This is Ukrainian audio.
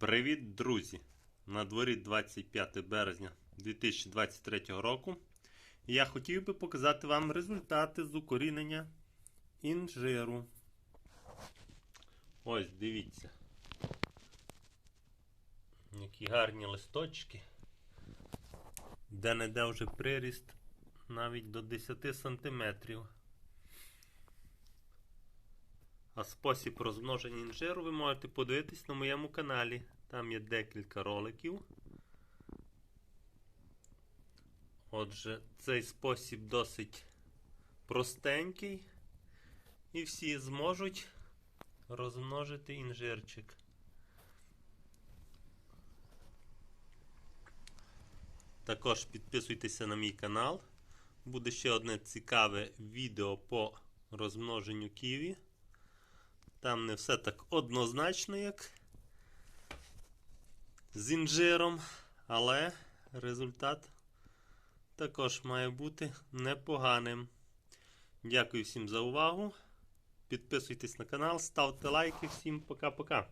Привіт, друзі! На дворі 25 березня 2023 року. Я хотів би показати вам результати з укорінення інжиру. Ось, дивіться. Які гарні листочки. Де-не-де вже приріст навіть до 10 сантиметрів. А спосіб розмноження інжиру ви можете подивитись на моєму каналі. Там є декілька роликів. Отже, цей спосіб досить простенький. І всі зможуть розмножити інжирчик. Також підписуйтеся на мій канал. Буде ще одне цікаве відео по розмноженню ківі. Там не все так однозначно, як з інжиром, але результат також має бути непоганим. Дякую всім за увагу. Підписуйтесь на канал, ставте лайки. Всім пока-пока.